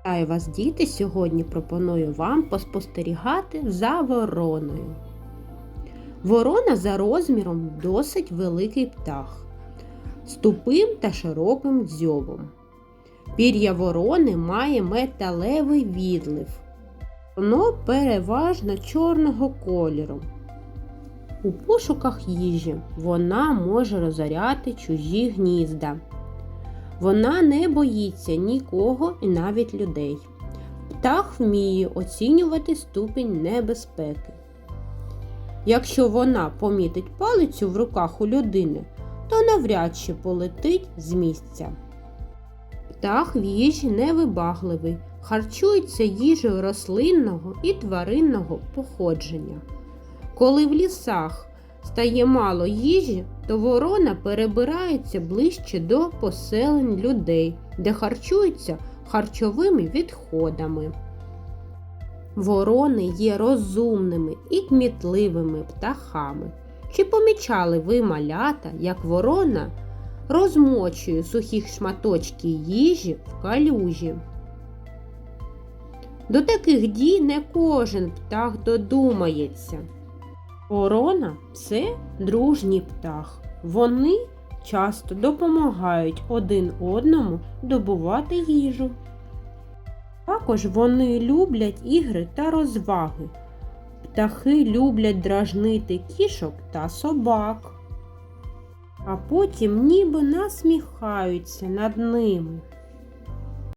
Вітаю вас, діти! Сьогодні пропоную вам поспостерігати за вороною. Ворона за розміром досить великий птах з тупим та широким дзьобом. Пір'я ворони має металевий відлив. Воно переважно чорного кольору. У пошуках їжі вона може розоряти чужі гнізда. Вона не боїться нікого і навіть людей. Птах вміє оцінювати ступінь небезпеки. Якщо вона помітить палицю в руках у людини, то навряд чи полетить з місця. Птах в їжі невибагливий, харчується їжею рослинного і тваринного походження. Коли в лісах стає мало їжі, то ворона перебирається ближче до поселень людей, де харчуються харчовими відходами. Ворони є розумними і кмітливими птахами. Чи помічали ви малята, як ворона розмочує сухі шматочки їжі в калюжі? До таких дій не кожен птах додумається. Ворона це дружній птах. Вони часто допомагають один одному добувати їжу. Також вони люблять ігри та розваги. Птахи люблять дражнити кішок та собак, а потім ніби насміхаються над ними.